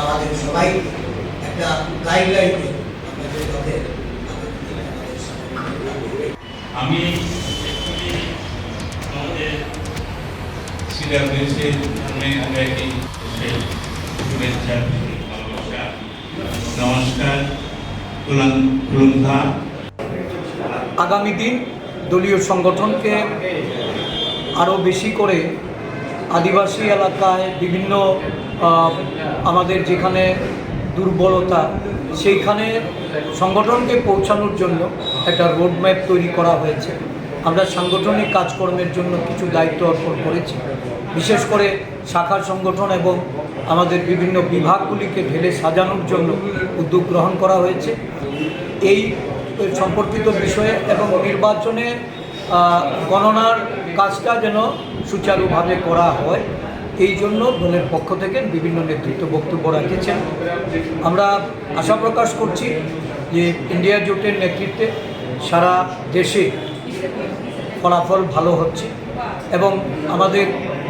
আমাদের সবাই একটা গাইডলাইন আমি আমাদের সিরিয়াল হয়েছে আমি শুভেচ্ছা ভালোবাসা নমস্কার আগামী দিন দলীয় সংগঠনকে আরও বেশি করে আদিবাসী এলাকায় বিভিন্ন আমাদের যেখানে দুর্বলতা, সেইখানে সংগঠনকে পৌঁছানোর জন্য একটা রোডম্যাপ তৈরি করা হয়েছে। আমরা সাংগঠনিক কাজকর্মের জন্য কিছু দায়িত্ব অর্পণ করেছি। বিশেষ করে শাখা সংগঠন এবং আমাদের বিভিন্ন বিভাগগুলিকে ঢেলে সাজানোর জন্য উদ্যোগ গ্রহণ করা হয়েছে। এই সম্পর্কিত বিষয়ে এবং নির্বাচনে গণনার কাজটা যেন সুচারুভাবে করা হয়, এই জন্য দলের পক্ষ থেকে বিভিন্ন নেতৃত্ব বক্তব্য রাখেছেন। আমরা আশা প্রকাশ করছি যে ইন্ডিয়া জোটের নেতৃত্বে সারা দেশে ফলাফল ভালো হচ্ছে এবং আমাদের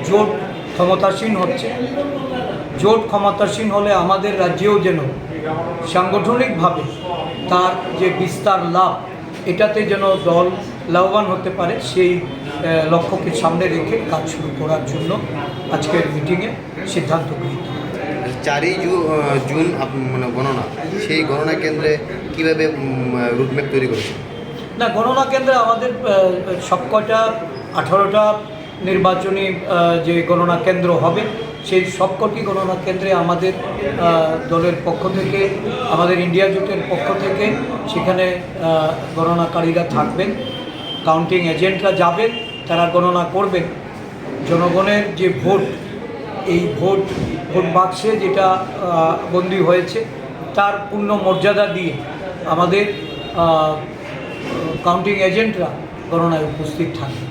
জোট ক্ষমতাসীন হচ্ছে। জোট ক্ষমতাসীন হলে আমাদের রাজ্যেও যেন সাংগঠনিকভাবে তার যে বিস্তার লাভ এটাতে যেন দল লাভবান হতে পারে সেই লক্ষ্যকে সামনে রেখে কাজ শুরু করার জন্য আজকের মিটিংয়ে সিদ্ধান্ত গৃহীত চারই জুন মানে গণনা সেই গণনা কেন্দ্রে কীভাবে রুটম্যাপ তৈরি করেছে না গণনা কেন্দ্রে আমাদের সবকটা আঠারোটা নির্বাচনী যে গণনা কেন্দ্র হবে সেই সবকটি গণনা কেন্দ্রে আমাদের দলের পক্ষ থেকে, আমাদের ইন্ডিয়া জোটের পক্ষ থেকে সেখানে গণনাকারীরা থাকবেন, কাউন্টিং এজেন্টরা যাবেন, তারা গণনা করবেন। জনগণের যে ভোট, এই ভোট ভোট বাক্সে যেটা বন্দী হয়েছে, তার পূর্ণ মর্যাদা দিয়ে আমাদের কাউন্টিং এজেন্টরা গণনায় উপস্থিত থাকবে